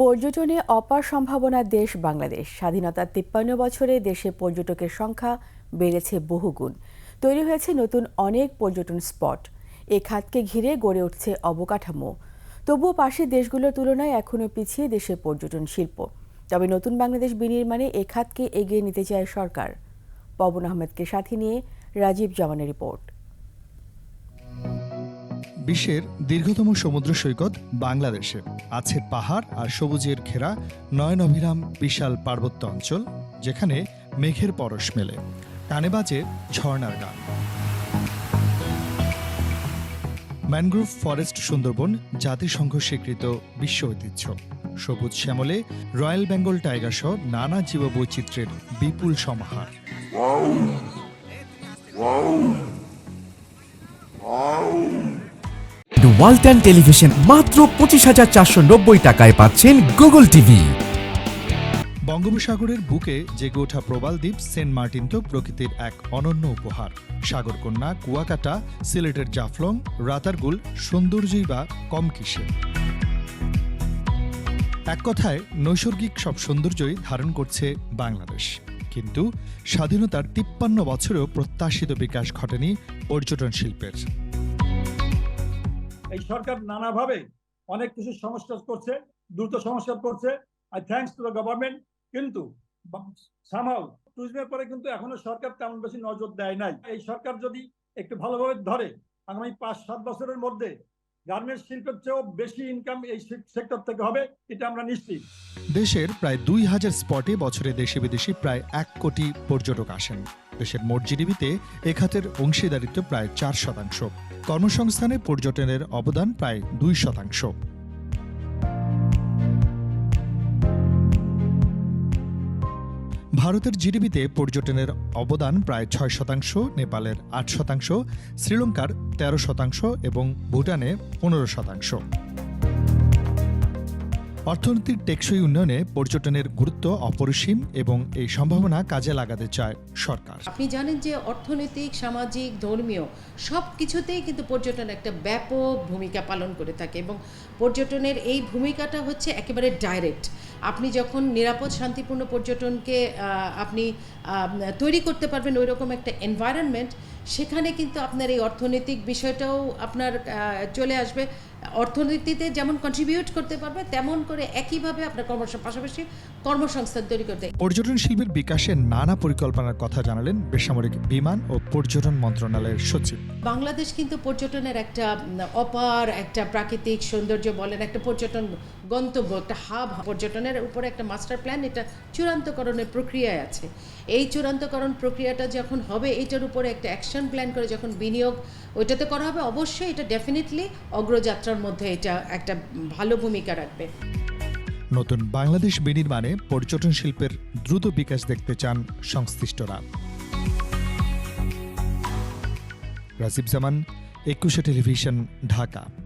পর্যটনে অপার সম্ভাবনা দেশ বাংলাদেশ। স্বাধীনতার তিপ্পান্ন বছরে দেশে পর্যটকের সংখ্যা বেড়েছে বহুগুণ। তৈরি হয়েছে নতুন অনেক পর্যটন স্পট। এ খাতকে ঘিরে গড়ে উঠছে অবকাঠামো। তবুও পাশের দেশগুলোর তুলনায় এখনও পিছিয়ে দেশের পর্যটন শিল্প। তবে নতুন বাংলাদেশ বিনির্মাণে এ খাতকে এগিয়ে নিতে চায় সরকার। পবন আহমেদকে সাথে নিয়ে রাজীব জামানের রিপোর্ট। বিশ্বের দীর্ঘতম সমুদ্র সৈকত বাংলাদেশে। আছে পাহাড় আর সবুজের ঘেরা নয়ন অভিরাম বিশাল পার্বত্য অঞ্চল, যেখানে মেঘের পরশ মেলে। কানে বাজে ঝর্ণার গান। ম্যানগ্রোভ ফরেস্ট সুন্দরবন জাতিসংঘ স্বীকৃত বিশ্ব ঐতিহ্য। সবুজ শ্যামলে রয়্যাল বেঙ্গল টাইগার সহ নানা জীববৈচিত্র্যের বিপুল সমাহার। ওয়ালটন টেলিভিশন মাত্র পঁচিশ হাজার চারশো নব্বই টাকায় পাচ্ছেন গুগল টিভি। বঙ্গোপসাগরের বুকে জেগে ওঠা প্রবাল দ্বীপ সেন্ট মার্টিন তো প্রকৃতির এক অনন্য উপহার। সাগরকন্যা, কুয়াকাটা, সিলেটের জাফলং, রাতারগুল সৌন্দর্যই বা কম কিসে এক কথায়, নৈসর্গিক সব সৌন্দর্যই ধারণ করছে বাংলাদেশ। কিন্তু স্বাধীনতার তিপ্পান্ন বছরেও প্রত্যাশিত বিকাশ ঘটেনি পর্যটন শিল্পের। এই সরকার নানাভাবে অনেক কিছু সংস্কার করছে, দ্রুত সংস্কার করছে। I thanks to the government কিন্তু সামহাও টুরিজমের পরে কিন্তু এখনও সরকার তেমন বেশি নজর দেয় নাই। এই সরকার যদি একটু ভালোভাবে ধরে, আগামী পাঁচ, সাত বছরের মধ্যে গার্মেন্টস শিল্পের চেয়েও বেশি ইনকাম এই সেক্টর থেকে হবে, এটা আমরা নিশ্চিত। দেশের প্রায় দুই হাজার স্পটে বছরে দেশে বিদেশি প্রায় এক কোটি পর্যটক আসেন। দেশের মোট জিডিপিতে এ খাতের অংশীদারিত্ব প্রায় চার শতাংশ। কর্মসংস্থানে পর্যটনের অবদান প্রায় দুই শতাংশ। ভারতের জিডিপিতে পর্যটনের অবদান প্রায় ছয় শতাংশ, নেপালের আট শতাংশ, শ্রীলঙ্কার তেরো শতাংশ এবং ভুটানে পনেরো শতাংশ। অর্থনীতির টেকসই উন্নয়নে পর্যটনের গুরুত্ব অপরিসীম এবং এই সম্ভাবনা কাজে লাগাতে চায় সরকার। আপনি জানেন যে অর্থনৈতিক, সামাজিক, ধর্মীয় সব কিছুতেই কিন্তু পর্যটন একটা ব্যাপক ভূমিকা পালন করে থাকে এবং পর্যটনের এই ভূমিকাটা হচ্ছে একেবারে ডাইরেক্ট। আপনি যখন নিরাপদ, শান্তিপূর্ণ পর্যটনকে আপনি তৈরি করতে পারবেন ওই রকম একটা এনভায়রনমেন্ট সেখানে কিন্তু আপনার এই অর্থনৈতিক বিষয়টাও আপনার চলে আসবে। অর্থনীতিতে যেমন কন্ট্রিবিউট করতে পারবে তেমন করে একইভাবে আপনার কর্মস পাশাপাশি কর্মসংস্থান তৈরি করতে। পর্যটন শিল্পের বিকাশে নানা পরিকল্পনার কথা জানালেন বেসামরিক বিমান ও পর্যটন মন্ত্রণালয়ের সচিব। বাংলাদেশ কিন্তু পর্যটনের একটা অপার একটা প্রাকৃতিক সৌন্দর্য বলেন একটা পর্যটন গন্তব্য একটা হাব পর্যটনের উপরে একটা মাস্টার প্ল্যান এটা চূড়ান্তকরণের প্রক্রিয়ায় আছে। এই চূড়ান্তকরণ প্রক্রিয়াটা যখন হবে এটার উপরে একটা অ্যাকশন প্ল্যান করে যখন বিনিয়োগ ওইটাতে করা হবে অবশ্যই এটা ডেফিনেটলি অগ্রযাত্রার মধ্যে এটা একটা ভালো ভূমিকা রাখবে। নতুন বাংলাদেশ বিনির্মাণে পর্যটন শিল্পের দ্রুত বিকাশ দেখতে চান সংশ্লিষ্টরা। রাজীব জামান, একুশে টেলিভিশন, ঢাকা।